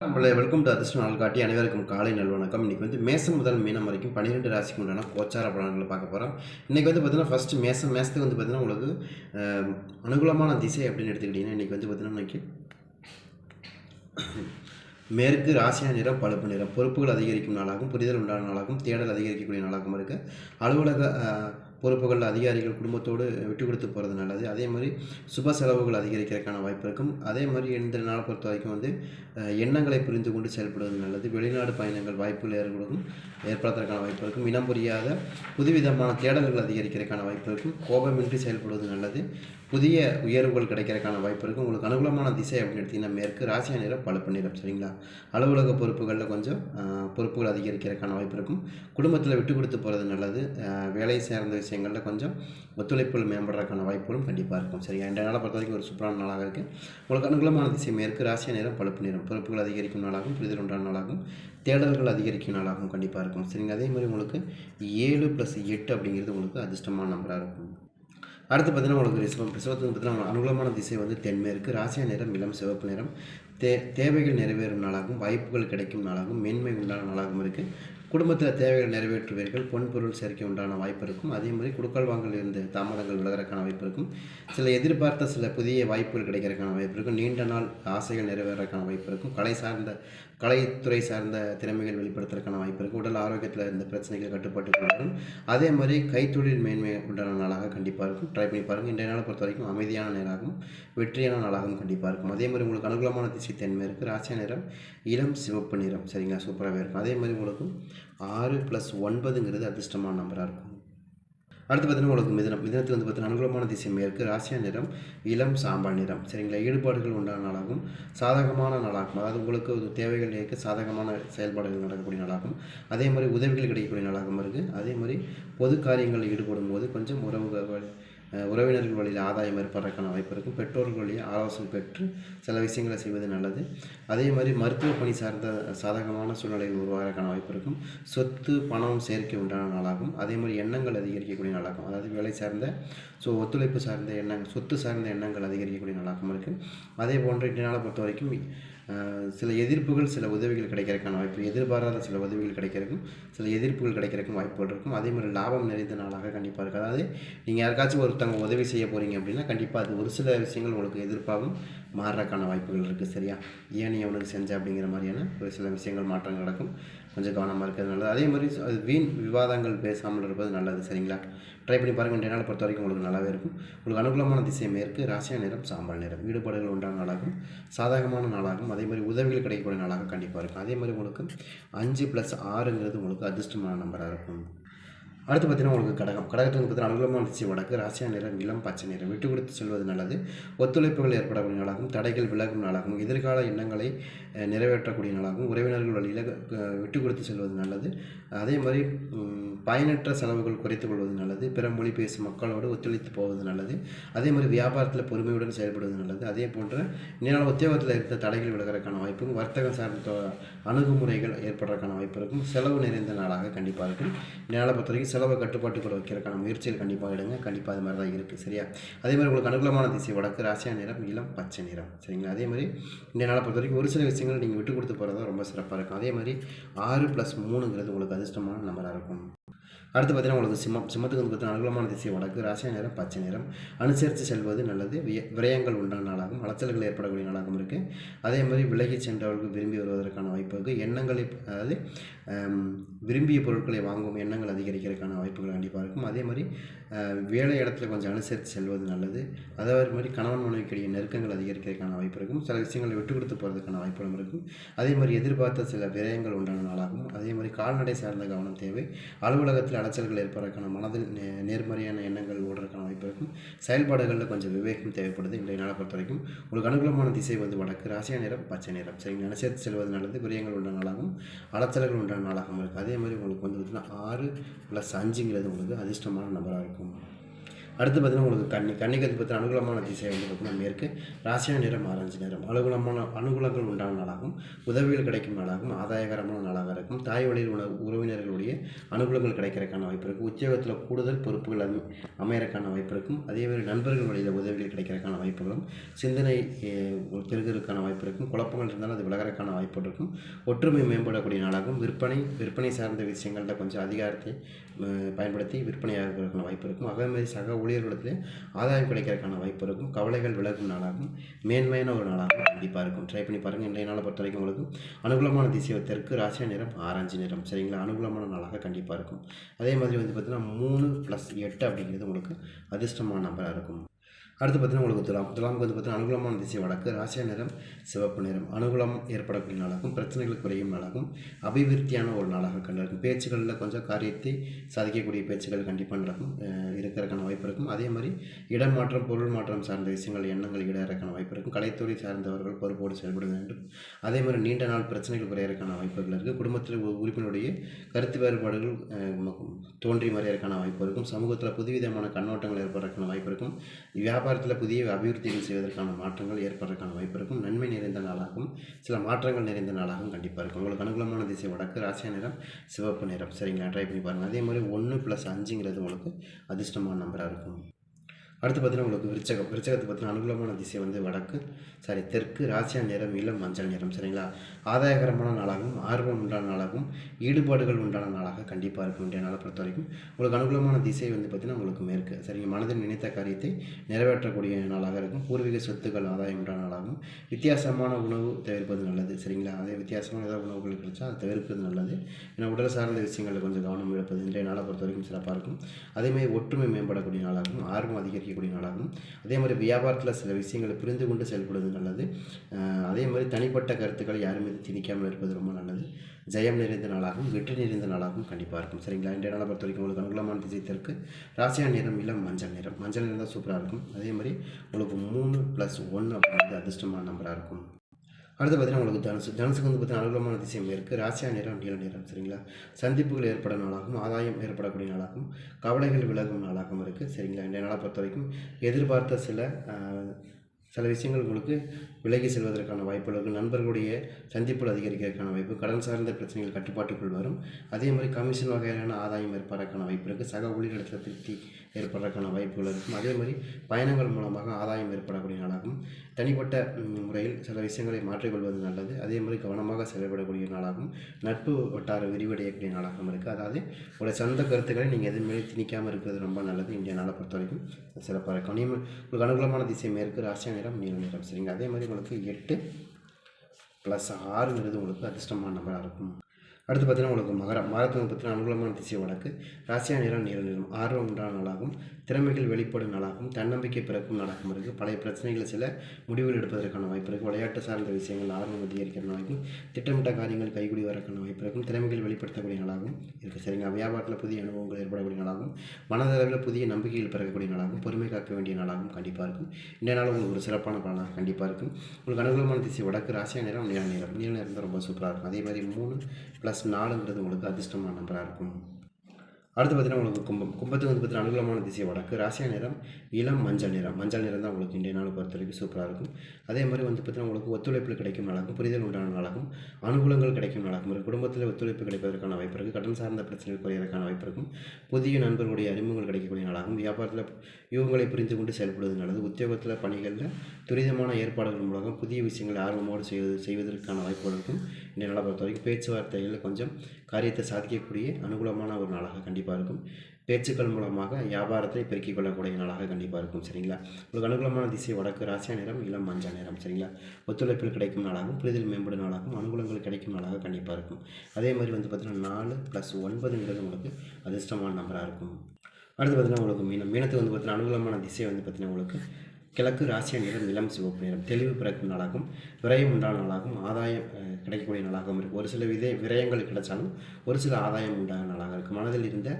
நம்மளை welcome to அதிர்ஷ்ட நாள் காட்டி அனைவருக்கும் காலை நல்வணக்கம். இன்றைக்கி வந்து மேசம் முதல் மீனம் வரைக்கும் பன்னிரெண்டு ராசிக்கு உண்டான கோச்சார பலன்களை பார்க்க போகிறோம் இன்றைக்கி வந்து பார்த்திங்கன்னா ஃபஸ்ட்டு மேசம் மேசத்துக்கு வந்து பார்த்திங்கன்னா உங்களுக்கு அனுகூலமான திசை அப்படின்னு எடுத்துக்கிட்டிங்கன்னா இன்றைக்கி வந்து பார்த்திங்கன்னா இன்னைக்கு மேற்கு ராசியா நிறம் பழுப்பு நிறம். பொறுப்புகள் அதிகரிக்கும் நாளாகவும் புரிதல் உண்டான நாளாகவும் தேடல் அதிகரிக்கக்கூடிய நாளாகவும் இருக்குது அலுவலக பொறுப்புகள் அதிகாரிகள் குடும்பத்தோடு விட்டு கொடுத்து போகிறது நல்லது. அதே மாதிரி சுப செலவுகள் அதிகரிக்கிறதுக்கான வாய்ப்பு இருக்கும். அதே மாதிரி இந்த நாளை பொறுத்த வரைக்கும் வந்து எண்ணங்களை புரிந்து கொண்டு செயல்படுவது நல்லது. வெளிநாடு பயணங்கள் வாய்ப்புகள் ஏற்படும் ஏற்படுறதுக்கான வாய்ப்பு இருக்கும். இனம் புரியாத புதுவிதமான தேடல்கள் அதிகரிக்கிறதுக்கான வாய்ப்பு இருக்கும். கோபமின்றி செயல்படுவது நல்லது. புதிய உயர்வுகள் கிடைக்கிறதுக்கான வாய்ப்பு இருக்கும். உங்களுக்கு அனுகூலமான திசை அப்படின்னு எடுத்திங்கன்னா மேற்கு ராசியா நிறம் பழுப்பு நிறம் சரிங்களா? அலுவலக பொறுப்புகளில் கொஞ்சம் பொறுப்புகள் அதிகரிக்கிறதுக்கான வாய்ப்பு இருக்கும். குடும்பத்தில் விட்டு கொடுத்து போகிறது நல்லது. வேலையை சேர்ந்த விஷயம் விஷயங்களில் கொஞ்சம் ஒத்துழைப்புகள் மேம்படுறதுக்கான வாய்ப்புகளும் கண்டிப்பாக இருக்கும். சரியா? இந்த நாளை பொறுத்த வரைக்கும் ஒரு சூப்பரான நாளாக இருக்குது உங்களுக்கு அனுகூலமான திசை மேற்கு ராசிய நிறம் பழுப்பு நிறம் பொறுப்புகள் அதிகரிக்கும் நாளாகவும் புரிதல் உண்டான நாளாகவும் தேடல்கள் அதிகரிக்கும் நாளாகவும் கண்டிப்பாக இருக்கும். சரிங்க? அதே மாதிரி உங்களுக்கு ஏழு ப்ளஸ் எட்டு அப்படிங்கிறது உங்களுக்கு அதிர்ஷ்டமான நம்பராக இருக்கும். அடுத்து பார்த்தீங்கன்னா உங்களுக்கு ரிசவம் ரிசவத்துக்கு பார்த்தீங்கன்னா அனுகூலமான திசை வந்து தென்மேற்கு ராசியா நிறம் இளம் சிவப்பு நிறம் தே தேவைகள் நிறைவேறும் நாளாகவும் வாய்ப்புகள் கிடைக்கும் நாளாகவும் மேன்மை உண்டான நாளாகவும் இருக்குது குடும்பத்தில் தேவைகள் நிறைவேற்றுவீர்கள் பொன் பொருள் சேர்க்கை உண்டான வாய்ப்பு இருக்கும். அதே மாதிரி குடுக்கல் வாங்கல் இருந்து தாமதங்கள் விலகிறக்கான வாய்ப்பு இருக்கும். சில எதிர்பார்த்த சில புதிய வாய்ப்புகள் கிடைக்கிறதுக்கான வாய்ப்பு இருக்கும். நீண்ட நாள் ஆசைகள் நிறைவேறதுக்கான வாய்ப்பு இருக்கும். கலை சார்ந்த கலைத்துறை சார்ந்த திறமைகள் வெளிப்படுத்துறதுக்கான வாய்ப்பு இருக்கும். உடல் ஆரோக்கியத்தில் இருந்த பிரச்சனைகள் கட்டுப்பாட்டு வரும். அதே மாதிரி கைத்தொழில் மேன்மை உண்டான நாளாக கண்டிப்பாக இருக்கும். ட்ரை பண்ணி பாருங்கள் இன்றைய நாளை பொறுத்த வரைக்கும் அமைதியான நேராகவும் வெற்றியான நாளாகவும் கண்டிப்பாக இருக்கும். அதே மாதிரி உங்களுக்கு அனுகூலமான திசை இருக்குது ராசிய நிறம் இளம் சிவப்பு நிறம். சரிங்களா? சூப்பராகவே இருக்கும். அதே மாதிரி உங்களுக்கு ஆறு ப்ளஸ் ஒன்பதுங்கிறது அதிர்ஷ்டமான நம்பராக இருக்கும். அடுத்து பார்த்தீங்கன்னா உங்களுக்கு மிதனம். மிதனத்துக்கு வந்து பார்த்தீங்கன்னா அனுகூலமான திசை மேற்கு ராசியா நிறம் இளம் சாம்பார் நிறம். சரிங்களா? ஈடுபாடுகள் உண்டான நாளாகும். சாதகமான நாளாகும். அதாவது உங்களுக்கு ஒரு தேவைகள் இயக்க சாதகமான செயல்பாடுகள் நடக்கக்கூடிய நாளாகும். அதே மாதிரி உதவிகள் கிடைக்கக்கூடிய நாளாகவும் இருக்குது அதே மாதிரி பொது காரியங்களில் ஈடுபடும் போது கொஞ்சம் உறவுகள் உறவினர்கள் வழியில் ஆதாயம் ஏற்படுறதுக்கான வாய்ப்பு இருக்கும் பெற்றோர்கள் வழியாக ஆலோசனை பெற்று சில விஷயங்களை செய்வது நல்லது. அதே மாதிரி மருத்துவ பணி சார்ந்த சாதகமான சூழ்நிலைகள் உருவாகிறதுக்கான வாய்ப்பு இருக்கும். சொத்து பணம் சேர்க்கை உண்டான நாளாகும். அதே மாதிரி எண்ணங்கள் அதிகரிக்கக்கூடிய நாளாகும். அதாவது வேலை சார்ந்த ஸோ ஒத்துழைப்பு சார்ந்த எண்ணங்கள் சொத்து சார்ந்த எண்ணங்கள் அதிகரிக்கக்கூடிய நாளாகவும் இருக்குது அதே போன்ற இன்றைய நாளை பொறுத்த வரைக்கும் சில எதிர்ப்புகள் சில உதவிகள் கிடைக்கிறதுக்கான வாய்ப்பு எதிர்பாராத சில உதவிகள் கிடைக்கிறதுக்கும் சில எதிர்ப்புகள் கிடைக்கிறதுக்கும் வாய்ப்புகள் இருக்கும். அதே மாதிரி லாபம் நிறைந்த நாளாக கண்டிப்பாக இருக்குது அதாவது நீங்கள் யாருக்காச்சும் ஒருத்தவங்க உதவி செய்ய போகிறீங்க அப்படின்னா கண்டிப்பாக அது ஒரு சில விஷயங்கள் உங்களுக்கு எதிர்ப்பாகவும் மாறுறதுக்கான வாய்ப்புகள் இருக்குது சரியா? ஏன் நீ அவனுக்கு செஞ்ச அப்படிங்கிற மாதிரியான ஒரு சில விஷயங்கள் மாற்றங்கள் நடக்கும். கொஞ்சம் கவனமாக இருக்கிறது நல்லது. அதே மாதிரி அது வீண் விவாதங்கள் பேசாமல் இருப்பது நல்லது. சரிங்களா? ட்ரை பண்ணி பாருங்கள் இன்றைய நாளை பொறுத்த வரைக்கும் உங்களுக்கு நல்லாவே இருக்கும். உங்களுக்கு அனுகூலமான திசை மேற்கு ராசியா நிறம் சாம்பல் நிறம். ஈடுபாடுகள் உண்டான நாளாகும் சாதகமான நாளாகும் அதே மாதிரி உதவிகள் கிடைக்கக்கூடிய நாளாக கண்டிப்பாக இருக்கும். அதே மாதிரி உங்களுக்கு அஞ்சு ப்ளஸ் ஆறுங்கிறது உங்களுக்கு அதிர்ஷ்டமான நம்பராக இருக்கும். அடுத்து பார்த்தீங்கன்னா உங்களுக்கு கடகம். கடகத்துக்கு பார்த்தீங்கன்னா அனுகூலமான திசை வடக்கு ராசியா நிறம் இளம் பச்சை நிறம் விட்டு கொடுத்து செல்வது நல்லது. ஒத்துழைப்புகள் ஏற்படக்கூடிய நாளாகும் தடைகள் விலகும் நாளாகும் எதிர்கால எண்ணங்களை நிறைவேற்றக்கூடிய நாளாகும் உறவினர்கள் வழியில் விட்டு கொடுத்து செல்வது நல்லது. அதே மாதிரி பயனற்ற செலவுகள் குறைத்துக் கொள்வது நல்லது. பிற மொழி பேசும் மக்களோடு ஒத்துழைத்து போவது நல்லது. அதே மாதிரி வியாபாரத்தில் பொறுமையுடன் செயல்படுவது நல்லது. அதே போன்ற இதனால் உத்தியோகத்தில் இருந்த தடைகள் விலகிறதுக்கான வாய்ப்பும் வர்த்தகம் சார்ந்த அணுகுமுறைகள் ஏற்படுறதுக்கான வாய்ப்பு இருக்கும். செலவு நிறைந்த நாளாக கண்டிப்பாக இருக்கும். இதனால் பொறுத்த வரைக்கும் செலவை கட்டுப்பாட்டுக்குள்ள வைக்கிறதுக்கான முயற்சிகள் கண்டிப்பாக எடுங்க. கண்டிப்பாக அது மாதிரி தான் இருக்குது சரியா? அதே மாதிரி உங்களுக்கு அனுகூலமான திசை வடக்கு ராசியா நிறம் இளம் பச்சை நிறம். சரிங்களா? அதே மாதிரி இந்த நாளை பொறுத்த வரைக்கும் ஒரு சில விஷயங்கள் நீங்கள் விட்டு கொடுத்து போகிறதா ரொம்ப சிறப்பாக இருக்கும். அதே மாதிரி ஆறு ப்ளஸ் மூணுங்கிறது உங்களுக்கு அதிர்ஷ்டமான நம்பராக இருக்கும். அடுத்து பார்த்தீங்கன்னா உங்களுக்கு சிம்மம் சிம்மத்துக்கு வந்து பார்த்தீங்கன்னா அனுகூலமான திசை வடக்கு ராசியா நேரம் பச்சை நேரம். அனுசரித்து செல்வது நல்லது. விய விரயங்கள் உண்டான நாளாகும். அலைச்சல்கள் ஏற்படக்கூடிய நாளாகவும் இருக்குது அதே மாதிரி விலகி சென்றவர்களுக்கு விரும்பி வருவதற்கான வாய்ப்பு இருக்குது எண்ணங்களை அதாவது விரும்பிய பொருட்களை வாங்கும் எண்ணங்கள் அதிகரிக்கிறதுக்கான வாய்ப்புகள் கண்டிப்பாக இருக்கும். அதே மாதிரி வேலை இடத்துல கொஞ்சம் அனுசரித்து செல்வது நல்லது. அதே மாதிரி கணவன் மனைவிக்கிடையே நெருக்கங்கள் அதிகரிக்கிறதுக்கான வாய்ப்பு இருக்கும். சில விஷயங்களை விட்டு கொடுத்து போகிறதுக்கான வாய்ப்புகளும் இருக்கும். அதே மாதிரி எதிர்பார்த்த சில விரயங்கள் உண்டான நாளாகும். அதே மாதிரி கால்நடை சார்ந்த கவனம் தேவை. அலுவலகத்தில் அலைச்சல்கள் ஏற்படுறதுக்கான மனதில் நே- நேர்மறையான எண்ணங்கள் ஓடுறதுக்கான வாய்ப்பு இருக்கும். செயல்பாடுகளில் கொஞ்சம் விவேகம் தேவைப்படுது இன்றைய நாளை பொறுத்த வரைக்கும். உங்களுக்கு அனுகூலமான திசை வந்து வடக்கு ராசியா நிறம் பச்சை நிறம். சரிங்க அனுசரித்து செல்வது நல்லது விரயங்கள் உண்டான நாளாகவும் அலைச்சல்கள் உண்டான நாளாகவும் இருக்குது அதே மாதிரி உங்களுக்கு வந்து பார்த்தீங்கன்னா ஆறு ப்ளஸ் அஞ்சுங்கிறது உங்களுக்கு அதிர்ஷ்டமான நம்பராக இருக்கும். அடுத்து பார்த்தீங்கன்னா உங்களுக்கு கண்ணி கண்ணிக்கு அது அனுகூலமான திசை வந்து பார்த்திங்கன்னா மேற்கு ராசியான நிறம் ஆரஞ்சு நிறம் அனுகூலமான அனுகூலங்கள் உண்டான நாளாகும். உதவிகள் கிடைக்கும் நாளாகும். ஆதாயகரமான நாளாக இருக்கும். தாய் வழியில் உணவு உறவினர்களுடைய அனுகூலங்கள் கிடைக்கிறதுக்கான வாய்ப்பு இருக்கும் உத்தியோகத்தில் கூடுதல் பொறுப்புகள் அமை அமையறக்கான வாய்ப்பு இருக்கும். அதே மாதிரி நண்பர்கள் வழியில் உதவிகள் கிடைக்கிறதுக்கான வாய்ப்புகளும் சிந்தனை அஹ், பெருகிறதுக்கான வாய்ப்பு இருக்கும். குழப்பங்கள் இருந்தாலும் அது விலகிறதுக்கான வாய்ப்பு இருக்கும். ஒற்றுமை மேம்படக்கூடிய நாளாகும். விற்பனை விற்பனை சார்ந்த விஷயங்கள்ட்ட கொஞ்சம் அதிகாரத்தை பயன்படுத்தி விற்பனையாகிறதுக்கான வாய்ப்பு இருக்கும். அதே மாதிரி சக ஊழியர்களிடத்துல ஆதாயம் கிடைக்கிறதுக்கான வாய்ப்பு இருக்கும். கவலைகள் விலகும் நாளாகும். மேன்மையான ஒரு நாளாகவும் கண்டிப்பாக இருக்கும். ட்ரை பண்ணி பாருங்கள் இன்றைய நாளை பொறுத்த வரைக்கும் உங்களுக்கு அனுகூலமான திசை தெற்கு ராசியா நிறம் ஆரஞ்சு நிறம். சரிங்களா? அனுகூலமான நாளாக கண்டிப்பாக இருக்கும். அதே மாதிரி வந்து பார்த்திங்கன்னா மூணு ப்ளஸ் எட்டு அப்படிங்கிறது உங்களுக்கு அதிர்ஷ்டமான நம்பராக இருக்கும். அடுத்து பார்த்தீங்கன்னா உங்களுக்கு துலாம். துலாமுக்கு வந்து பார்த்தீங்கன்னா அனுகூலமான திசை வடக்கு ராசியா நிறம் சிவப்பு நிறம். அனுகூலம் ஏற்படக்கூடிய நாளாகும் பிரச்சனைகள் குறையும் நாளாகும் அபிவிருத்தியான ஒரு நாளாக கண்டிருக்கும். பேச்சுகளில் கொஞ்சம் காரியத்தை சாதிக்கக்கூடிய பேச்சுகள் கண்டிப்பாக நடக்கும். இருக்கிறக்கான இருக்கிறதுக்கான வாய்ப்பு இருக்கும். அதே மாதிரி இடம் மாற்றம் பொருள் மாற்றம் சார்ந்த விஷயங்கள் எண்ணங்கள் ஈடேறதுக்கான வாய்ப்பு இருக்கும். கலைத்துறை சார்ந்தவர்கள் பொறுப்போடு செயல்பட வேண்டும். அதே மாதிரி நீண்ட நாள் பிரச்சனைகள் குறையறதுக்கான வாய்ப்புகள் இருக்குது குடும்பத்தில் உறுப்பினருடைய கருத்து வேறுபாடுகள் தோன்றி மறையறதுக்கான வாய்ப்பு இருக்கும். சமூகத்தில் புதுவிதமான கண்ணோட்டங்கள் ஏற்படுறதுக்கான வாய்ப்பு இருக்கும். வியாபாரத்தில் புதிய அபிவிருத்திகள் செய்வதற்கான மாற்றங்கள் ஏற்படுறதுக்கான வாய்ப்பு இருக்கும். நன்மை நிறைந்த நாளாகவும் சில மாற்றங்கள் நிறைந்த நாளாகவும் கண்டிப்பாக இருக்கும். உங்களுக்கு அனுகூலமான திசை வடக்கு ராசியா நிறம் சிவப்பு நிறம். சரிங்களா? ட்ரை பண்ணி பாருங்கள் அதே மாதிரி ஒன்று ப்ளஸ் அஞ்சுங்கிறது உங்களுக்கு அதிர்ஷ்டமான நம்பராக இருக்கும். அடுத்து பார்த்தீங்கன்னா உங்களுக்கு விருச்சகம். விருச்சகத்தை பார்த்தீங்கன்னா அனுகூலமான திசை வந்து வடக்கு சாரி தெற்கு ராசியா நிறம் இளம் மஞ்சள் நிறம் சரிங்களா? ஆதாயகரமான நாளாகவும் ஆர்வம் உண்டான நாளாகவும் ஈடுபாடுகள் உண்டான நாளாக கண்டிப்பாக இருக்கும் வேண்டிய நாளை பொறுத்த வரைக்கும் உங்களுக்கு அனுகூலமான திசை வந்து பார்த்திங்கன்னா உங்களுக்கு மேற்கு. சரிங்க மனதில் நினைத்த காரியத்தை நிறைவேற்றக்கூடிய நாளாக இருக்கும். பூர்வீக சொத்துக்கள் ஆதாயம் உண்டான நாளாகவும் வித்தியாசமான உணவு தவிர்ப்பது நல்லது சரிங்களா? அதே வித்தியாசமான ஏதாவது உணவுகள் கிடைச்சா அதை தவிர்ப்பது நல்லது. ஏன்னா உடல் சார்ந்த விஷயங்களில் கொஞ்சம் கவனம் எடுப்பது இன்றைய நாளை பொறுத்த வரைக்கும் சிறப்பாக இருக்கும் அதேமாதிரி ஒற்றுமை மேம்படக்கூடிய நாளாகவும் ஆர்வம் அதிகரிக்கும் அதிகரிக்கக்கூடிய நாளாகவும் அதே மாதிரி வியாபாரத்தில் சில விஷயங்களை புரிந்து கொண்டு செயல்படுவது நல்லது. அதே மாதிரி தனிப்பட்ட கருத்துக்களை யாரும் மீது திணிக்காமல் இருப்பது ரொம்ப நல்லது. ஜெயம் நிறைந்த நாளாகவும் வெற்றி நிறைந்த நாளாகவும் கண்டிப்பாக இருக்கும். சரிங்களா? இன்றைய நாளை பொறுத்த வரைக்கும் உங்களுக்கு அனுகூலமான திசை ராசியான ராசியா நிறம் இளம் மஞ்சள் நிறம். மஞ்சள் நிறம் தான் சூப்பராக இருக்கும். அதே மாதிரி உங்களுக்கு மூணு ப்ளஸ் ஒன்று அப்படிங்கிறது அதிர்ஷ்டமான நம்பராக இருக்கும். அடுத்து பார்த்தீங்கன்னா உங்களுக்கு தனுசு. தனுசுக்கு வந்து பார்த்தீங்கன்னா அனுகூலமான திசை இருக்குது ராசியா நேரம் நீல நேரம் சரிங்களா? சந்திப்புகள் ஏற்பட நாளாகும் ஆதாயம் ஏற்படக்கூடிய நாளாகும் கவலைகள் விலகும் நாளாகவும் இருக்குது சரிங்களா? இந்த நாளை பொறுத்த வரைக்கும் எதிர்பார்த்த சில சில விஷயங்கள் உங்களுக்கு விலகி செல்வதற்கான வாய்ப்புகள் இருக்குது நண்பர்களுடைய சந்திப்புகள் அதிகரிக்கிறதுக்கான வாய்ப்பு கடன் சார்ந்த பிரச்சனைகள் கட்டுப்பாட்டுக்குள் வரும். அதே மாதிரி கமிஷன் வகையான ஆதாயம் ஏற்படுறதுக்கான வாய்ப்பு இருக்குது சக ஊழியர்களிடத்தில் திருப்தி ஏற்படுறதுக்கான வாய்ப்புகள் இருக்கும். அதே மாதிரி பயணங்கள் மூலமாக ஆதாயம் ஏற்படக்கூடிய நாளாகும். தனிப்பட்ட முறையில் சில விஷயங்களை மாற்றிக்கொள்வது நல்லது. அதே மாதிரி கவனமாக செயல்படக்கூடிய நாளாகும். நட்பு வட்டார விரிவடையக்கூடிய நாளாகவும் இருக்குது அதாவது உங்களுடைய சொந்த கருத்துக்களை நீங்கள் எதுவுமே திணிக்காமல் இருக்கிறது ரொம்ப நல்லது. இந்திய நாளை பொறுத்த வரைக்கும் சிறப்பாக இருக்கும். நீ உங்களுக்கு அனுகூலமான திசை மேற்கு ராசியா நிறம் நீல நிறம் சரிங்க. அதே மாதிரி உங்களுக்கு எட்டு ப்ளஸ் ஆறுங்கிறது உங்களுக்கு அதிர்ஷ்டமான நம்பராக இருக்கும். அடுத்து பார்த்தீங்கன்னா உங்களுக்கு மகரம் மகரத்துக்கு பார்த்தீங்கன்னா அனுகூலமான திசை வடக்கு ராசியா நிறம் நிற நிறம் ஆர்வம் உண்டான நாளாகும். திறமைகள் வெளிப்படும் நாளாகும். தன்னம்பிக்கை பிறக்கும் நாளாகவும் இருக்குது பழைய பிரச்சனைகளை சில முடிவுகள் எடுப்பதற்கான வாய்ப்பு இருக்குது விளையாட்டு சார்ந்த விஷயங்கள் ஆர்வம் அதிகரிக்கிற நாளாகும். திட்டமிட்ட காரியங்கள் கைகூடி வரக்கான வாய்ப்பு இருக்கும் திறமைகள் வெளிப்படுத்தக்கூடிய நாளாகவும் இருக்குது சரிங்க. வியாபாரத்தில் புதிய அனுபவங்கள் ஏற்படக்கூடிய நாளாகும். மனதளவில் புதிய நம்பிக்கைகள் பிறக்கக்கூடிய நாளாகும். பொறுமை காக்க வேண்டிய நாளாகவும் கண்டிப்பாக இருக்கும். இந்த நாள் உங்களுக்கு ஒரு சிறப்பான பலனாக கண்டிப்பாக இருக்கும். உங்களுக்கு அனுகூலமான திசை வடக்கு. ராசியா நிறம் நீல நிறம் நீல நிறம் ரொம்ப சூப்பராக இருக்கும். அதே மாதிரி மூணு ப்ளஸ் நாலுங்கிறது உங்களுக்கு அதிர்ஷ்டமான நம்பராக இருக்கும். அடுத்து பார்த்தீங்கன்னா உங்களுக்கு கும்பம். கும்பத்துக்கு வந்து பார்த்தீங்கன்னா அனுகூலமான திசை வடக்கு ராசியா நிறம் இளம் மஞ்சள் நிறம். மஞ்சள் நிறம் தான் உங்களுக்கு இன்றைய நாள் பொறுத்த வரைக்கும் சூப்பராக இருக்கும். அதே மாதிரி வந்து பார்த்தீங்கன்னா உங்களுக்கு ஒத்துழைப்பு கிடைக்கும் நாளாகும் புரிதல் உண்டான நாளாகும் அனுகூலங்கள் கிடைக்கும் நாளாகும் ஒரு குடும்பத்தில் ஒத்துழைப்பு கிடைப்பதற்கான வாய்ப்பு இருக்குது கடன் சார்ந்த பிரச்சனைகள் குறையறதுக்கான வாய்ப்பு இருக்கும். புதிய நண்பர்களுடைய அறிமுகங்கள் கிடைக்கக்கூடிய நாளாகும் வியாபாரத்தில் யூகங்களை புரிந்து கொண்டு செயல்படுவது நல்லது. உத்தியோகத்தில் பணிகளில் துரிதமான ஏற்பாடுகள் மூலம் புதிய விஷயங்களை ஆர்வமோடு செய்வது செய்வதற்கான வாய்ப்புகள் இருக்கும். இந்த நாளை பொறுத்த வரைக்கும் பேச்சுவார்த்தைகளில் கொஞ்சம் காரியத்தை சாதிக்கக்கூடிய அனுகூலமான ஒரு நாளாக கண்டிப்பாக இருக்கும். பேச்சுக்கள் மூலமாக வியாபாரத்தை பெருக்கிக் கொள்ளக்கூடிய நாளாக கண்டிப்பாக இருக்கும் சரிங்களா? உங்களுக்கு அனுகூலமான திசை வடக்கு ராசியா நிறம் இளம் மஞ்சள் நிறம் சரிங்களா? ஒத்துழைப்பில் கிடைக்கும் நாளாகவும் புரிதல் மேம்படும் நாளாகவும் அனுகூலங்கள் கிடைக்கும் நாளாக கண்டிப்பாக இருக்கும். அதே மாதிரி வந்து பார்த்தீங்கன்னா நாலு ப்ளஸ் ஒன்பதுங்கிறது உங்களுக்கு அதிர்ஷ்டமான நம்பராக இருக்கும். அடுத்து பார்த்தீங்கன்னா உங்களுக்கு மீனம் மீனத்துக்கு வந்து பார்த்தீங்கன்னா அனுகூலமான திசை வந்து பார்த்தீங்கன்னா உங்களுக்கு கிழக்கு ராசியா நிறம் இளம் சிவப்பு நிறம் தெளிவு பிறக்கும் நாளாகும் விரயம் உண்டான நாளாகவும் ஆதாயம் கிடைக்கக்கூடிய நாளாகவும் இருக்கும். ஒரு சில விதை விரயங்கள் கிடைச்சாலும் ஒரு சில ஆதாயம் உண்டான நாளாக இருக்கும். மனதில் இருந்த